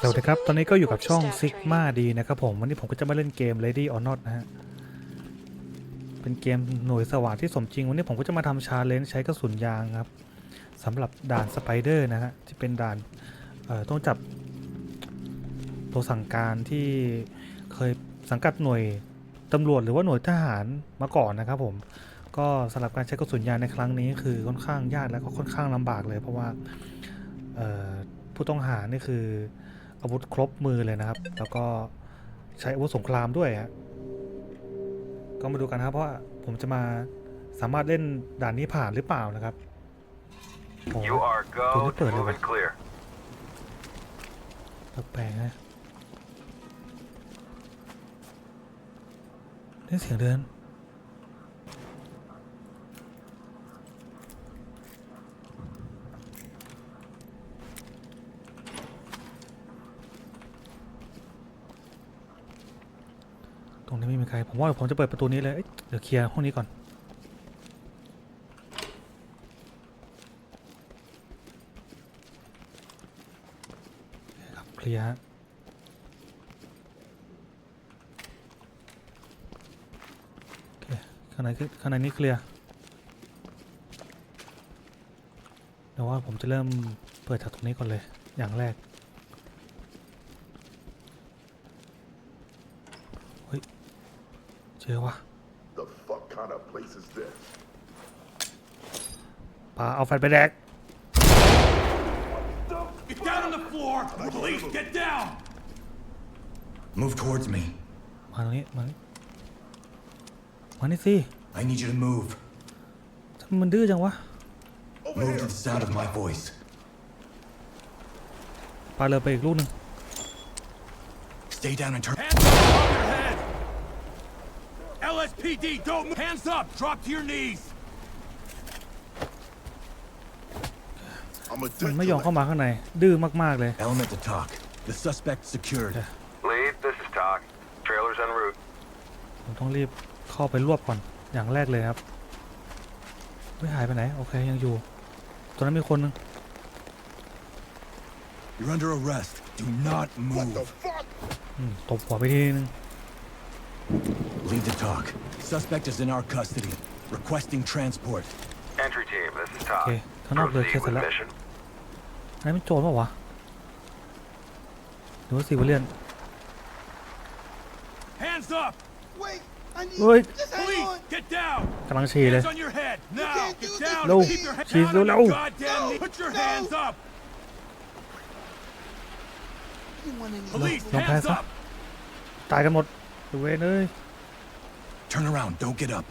สวัสดีครับ ตอนนี้ก็อยู่กับช่อง Sigma ดีนะครับผม วันนี้ผมก็จะมาเล่นเกม Lady or Not นะฮะ เป็นเกมหน่วยสว่างที่สมจริง วันนี้ผมก็จะมาทำชาเลนจ์ใช้กระสุนยางครับสำหรับด่านสไปเดอร์นะฮะ ที่เป็นด่านต้องจับตัวสั่งการที่เคยสังกัดหน่วยตำรวจหรือว่าหน่วยทหารมาก่อนนะครับผม ก็สำหรับการใช้กระสุนยางในครั้งนี้คือค่อนข้างยากและก็ค่อนข้างลำบากเลย เพราะว่าผู้ต้องหานี่คือ อาวุธครบมือเลยนะครับ แล้วก็ใช้อาวุธสงครามด้วยฮะก็มาดูกันนะครับเพราะว่าผมจะมาสามารถเล่นด่านนี้ผ่านหรือเปล่านะครับโอ้ You are go Tuloy to pa, move diba? and clear. แปลกๆนะนี่เสียงเดิน ตรงนี้ไม่มีใคร ผมว่าผมจะเปิดประตูนี้เลยเอ้ยเดี๋ยวเคลียร์ห้องนี้ก่อน ครับเคลียร์ข้างในคือข้างในนี้เคลียร์เดี๋ยวว่าผมจะเริ่มเปิดจากตรงนี้ก่อนเลย อย่างแรก เจอวะ The fuck kind of place is this? ปาเอาแฟนไปแดก Get down on the floor! Police, get down! Move towards me. มาตรงนี้ มานี่มานี่สิ I need you to move. ทำไมมันดื้อจังวะ Move to the sound of my voice. ปาเลยไปอีกลูกหนึ่ง Stay down and turn. LSPD, don't move! Hands up! Drop to your knees! I'm a มันไม่ยอมเข้ามาข้างใน ดื้อมากๆเลย Element to talk. The suspect secured. Lead, this is Talk. Trailers en route. ผมต้องรีบเข้าไปรวบก่อน อย่างแรกเลยครับ ไม่หายไปไหน โอเค ยังอยู่ ตอนนั้นมีคนหนึง You're under arrest. Do not What the move. fuck? อืมตบหัวไปทีนึง Lead to talk. Suspect is in our custody. Requesting transport. Entry team, this is Talk. Okay, turn off the Proceed with cassette. mission. อันนั้นเป็นโจรเปล่าวะหรือว่าซีวิเลียน Hands up! Wait, I need. เฮ้ย Just hang Police, on. get down! กำลังฉี่เลย Hands on your head! Now! can't do Get this. down! No. Keep your head She's down on no, your no. goddamn No. knees! Put your No. hands up! You want any Police, No, hands pass up. up! ตายกันหมด เวนเอ้ย Turn around. Don't get up.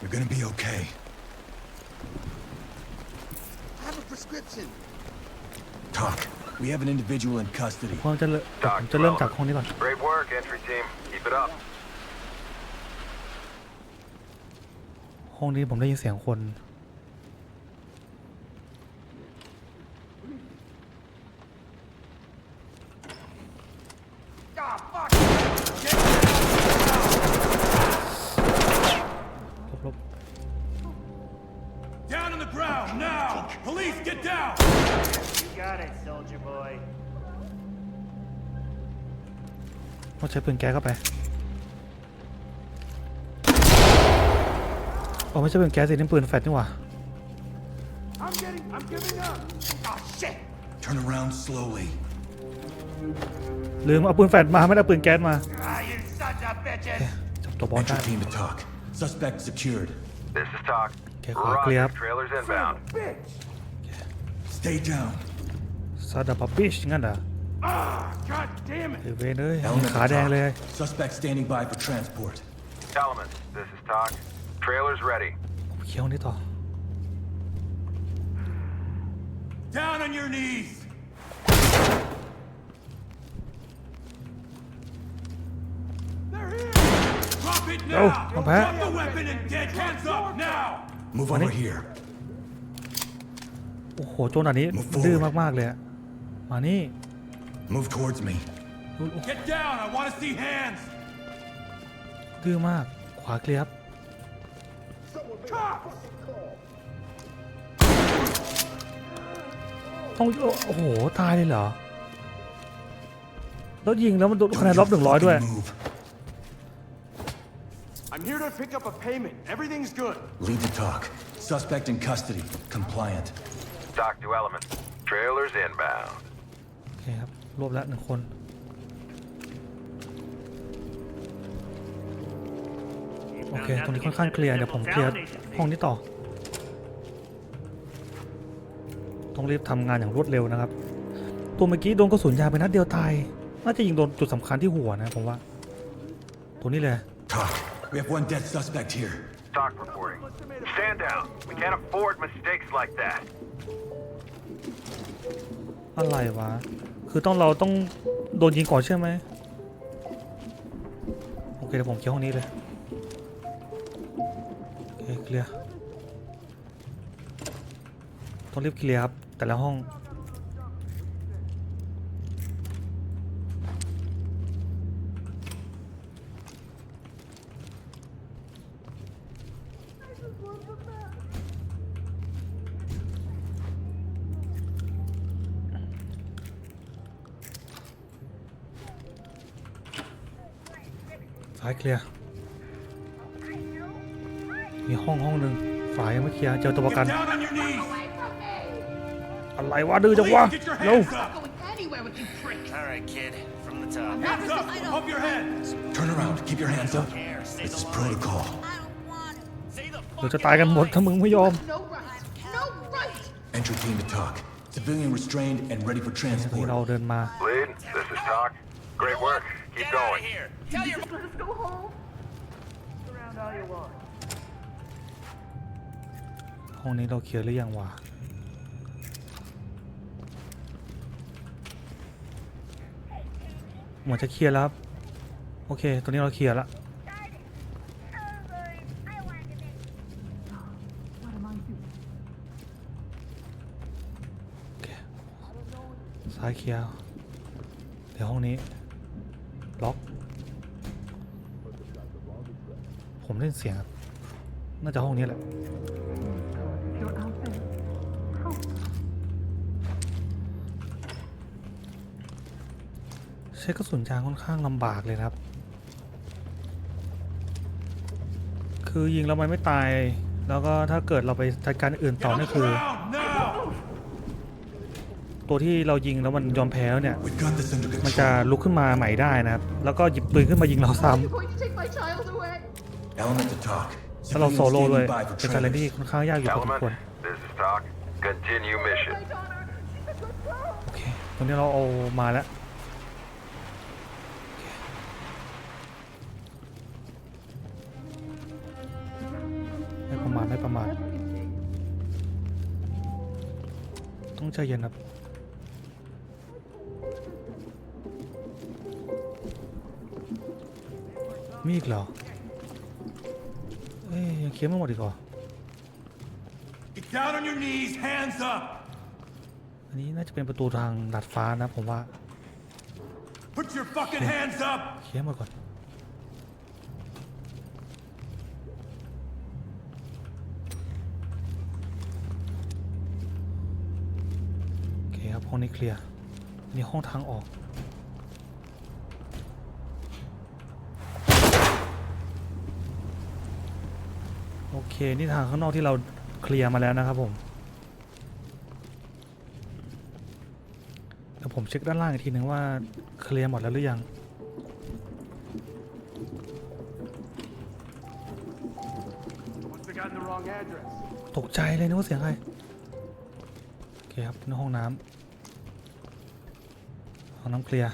You're gonna be okay. I have a prescription. Talk. We have an individual in custody. ผมจะเริ่มผมจะเริ่มจากห้องนี้ก่อน Great work, entry team. Keep it up. ห้องนี้ผมได้ยินเสียงคน ต้องใช้ปืนแก๊สเข้าไปโอ้ไม่ใช่ปืนแก๊สสินี่ปืนแฟลชนี่หว่า I'm getting, I'm giving up! Oh, shit! Turn around slowly. ลืมเอาปืนแฟลชมาไม่ได้เอาปืนแก๊สมา Ah, you sons of bitches! จับตัวบอลได้ Entry team to talk. Suspect secured. This is Talk. Okay, clear Roger, up. trailers inbound. Stay down. ซาดาปาปิชงั้นเหรอ Ah, god damn it! ไอ้เวนเอ้ย Element ขา to แดง talk. เลย Suspect standing by for transport. Elements, this is Talk. Trailers ready. ผมเคี้ยวนี่ต่อ Down on your knees! They're here! Drop it now! No, come back. Drop the weapon and get hands up now! Move over here. โอ้โห โจรอันนี้ Move forward. ดื้อมากๆเลยอะมานี่ Move towards me. Get down! I want to see hands! ดื้อมาก ขวาเคลียร์ครับ Someone make a Cops! fucking call. ต้องโอ้โห ตายเลยเหรอ แล้วยิงแล้วมันโดนคะแนนลบหนึ่งร้อยด้วย Fucking move. I'm here to pick up a payment. Everything's good. Lead the talk. Suspect in custody. Compliant. Dock to element. Trailers inbound. โอเคครับ รวบแล้วหนึ่งคน โอเค ตรงนี้ค่อนข้างเคลียร์ เดี๋ยวผมเคลียร์ห้องนี้ต่อ ต้องรีบทำงานอย่างรวดเร็วนะครับ ตัวเมื่อกี้โดนกระสุนยางไปนัดเดียวตาย น่าจะยิงโดนจุดสำคัญที่หัวนะผมว่า ตัวนี้เลย Talk. We have one dead suspect here. Dock reporting. Stand down. We can't afford mistakes like that. อะไรวะ คือต้องเราต้องโดนยิงก่อนใช่ไหมโอเคเดี๋ยวผมเคลียร์ห้องนี้เลยโอเคเคลียร์ต้องรีบเคลียร์ครับแต่ละห้อง ซ้ายเคลียร์ มีห้องห้องหนึ่งฝ่ายยังไม่เคลียร์เจอตัวประกัน Down on your knees. อะไรวะดื้อจังวะ Get your เร็ว hands up. going anywhere with you prick. All right, kid. From the top. Hands up. Up your head. Turn around. Keep your hands up. Here, say This the is line. protocol. I don't want it. Say the เราจะ fucking ตายกันหมด line. ถ้ามึงไม่ยอม No right. No right. Entry team to talk. Civilian restrained and ready for นี่ transport. เราเดินมา Lead, this is Doc. Great work. Keep Get out of going. here. Tell your Let us go home. around all you want. ห้องนี้เราเคลียร์หรือยังวะเหมือนจะเคลียร์แล้วครับ โอเค ตัวนี้เราเคลียร์แล้วโอเคซ้ายเคลียร์ เดี๋ยวห้องนี้ ล็อก ผมได้ยินเสียงครับน่าจะห้องนี้แหละใช้กระสุนยางค่อนข้างลำบากเลยนะครับ คือยิงแล้วมันไม่ตาย แล้วก็ถ้าเกิดเราไปจัดการอื่นต่อนี่คือ ตัวที่เรายิงแล้วมันยอมแพ้แล้วเนี่ย We've got this under มันจะ control. ลุกขึ้นมาใหม่ได้นะครับ แล้วก็หยิบปืนขึ้นมายิงเราซ้ You're going to take my child. Element to talk. ำถ้าเรา Civilians โซโล่ด้วย standing by for เป็นการเล่นที่ trailers. ค่อนข้างยากอยู่พอสม Element, ควร this is Doc. Continue mission. My daughter. She's a good girl. โอเคตรงนี้เราเอามาแล้ว ไม่ประมาทไม่ประมาทต้องใจเย็นครับ มีอีกเหรอเอ้ยยังเค ลียร์ไม่หมดอีกเหรอ Get down on your knees. Hands up. อันนี้น่าจะเป็นประตูทางดาดฟ้านะผมว่า Put your fucking hands up. เคลียร์หมดก่อน โอเคครับห้องนี้เคลียร์อันนี่ห้องทางออก โอเค นี่ทางข้างนอกที่เราเคลียร์มาแล้วนะครับผมเดี๋ยวผมเช็คด้านล่างอีกทีนึงว่าเคลียร์หมดแล้วหรือยังตกใจเลยนึกว่าเสียงใครโอเคครับในห้องน้ำห้องน้ำเคลียร์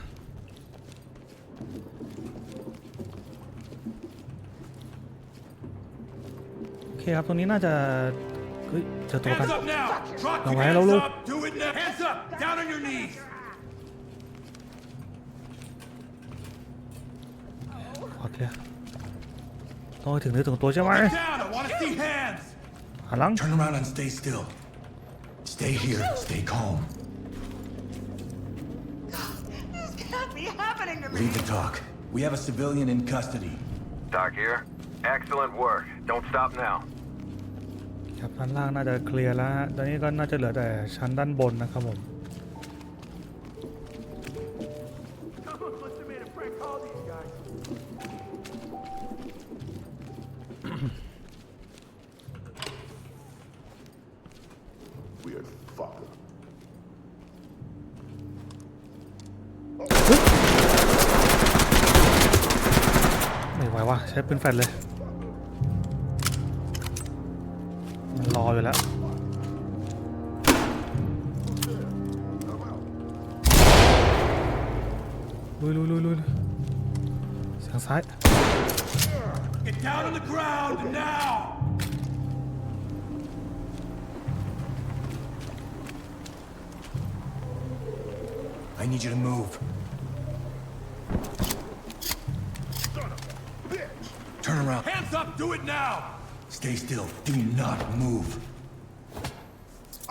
คครับ ตรงนี้น่าจะเฮ้ยเจอตัวประกัน Hands up now. Drop Now, your hello, hands Lou. up. Do it now. Hands up. Down on your knees. ขอเคลียร์ต้องให้ถึงเนื้อถึงตัวใช่ไหม Get down. I want to see hands. หันหลัง Turn around and stay still. Stay here. Stay calm. This can't be happening to me. Lead the talk. We have a civilian in custody. Doc here. Excellent work. Don't stop now. ครับชั้นล่างน่าจะเคลียร์แล้วฮะตอนนี้ก็น่าจะเหลือแต่ชั้นด้านบนนะครับผม Frank, call these guys. Weird fucker. ไม่ไหวว่ะใช้ปืนแฟลชเลย ลุยลุยลุยลุยเสียงซ้าย Get down on the ground now! I need you to move. Turn around. Hands up, do it now! Stay still. Do not move.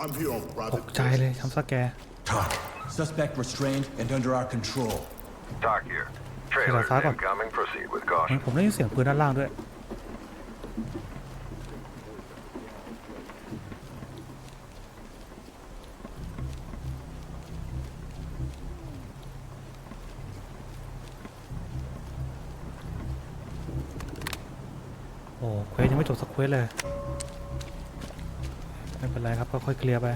I'm here on ต private กใจเลยทำสแกร์ Talk. Suspect restrained and under our control. Talk here. Trailers Trailers, incoming. Proceed with เหมือน caution. ผมได้ยินเสียงปืนด้านล่างด้วย โอ้เควสยังไม่จบสักเควสเลย ไม่เป็นไรครับก็ค่อยๆเคลียร์ไป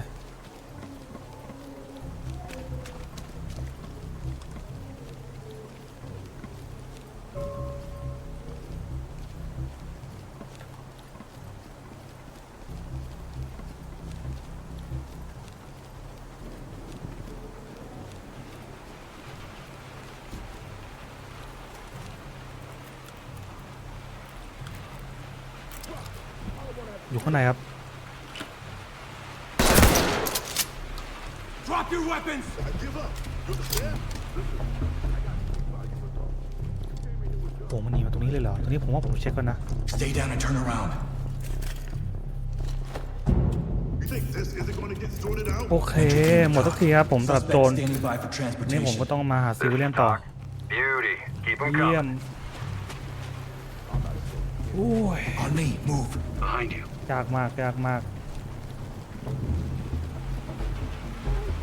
อยู่ข้างในครับ Drop your weapons! I give up. You understand? โอ้มันหนีมาตรงนี้เลยเหรอ ตรงนี้ผมว่าผมเช็คก่อนนะ Stay down and turn around. You think this isn't going to get sorted out? โอเค หมดสักทีครับผมสำหรับโจ Suspect ร standing by for นี่ผมก็ transportation. ต้องมาหาซิ This วิเลียน is ต่อ Doc. Beauty. Keep them เยี่ยม coming. โอ้ย On me. Move. Behind you. ยากมากยากมาก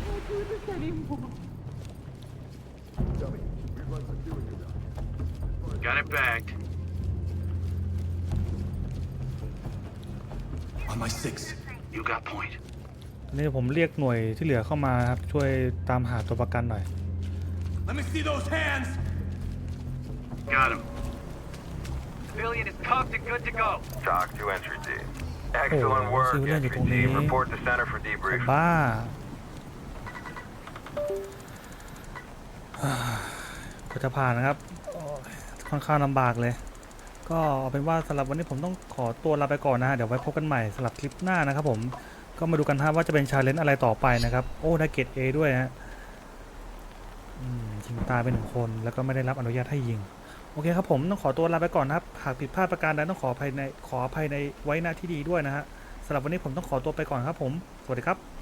I can't do this anymore. Tell me, we run security now. Got it bagged. On my six. You got point. นี่ผมเรียกหน่วยที่เหลือเข้ามาครับ ช่วยตามหาตัวประกันหน่อย Let me see those hands! Got him. Civilian is cuffed and good to go. Talk to entry team. Excellent Oh, work, civilian entry อยู่ตรงนี้ team. Report to center for debrief. บ้า ก็จะผ่านนะครับโอ้ยค่อนข้างลำบากเลย ก็เอาเป็นว่าสำหรับวันนี้ผมต้องขอตัวลาไปก่อนนะฮะ เดี๋ยวไว้พบกันใหม่สำหรับคลิปหน้านะครับผม ก็มาดูกันฮะว่าจะเป็นชาเลนจ์อะไรต่อไปนะครับ โอ้ได้เกรดเอด้วยฮะอืมยิงตายไปหนึ่งคนแล้วก็ไม่ได้รับอนุญาตให้ยิง โอเคครับผมต้องขอตัวลาไปก่อนนะครับ หากผิดพลาดประการใดต้องขออภัยในขออภัยในไว้หน้าที่ดีด้วยนะฮะสำหรับวันนี้ผมต้องขอตัวไปก่อนครับผม สวัสดีครับ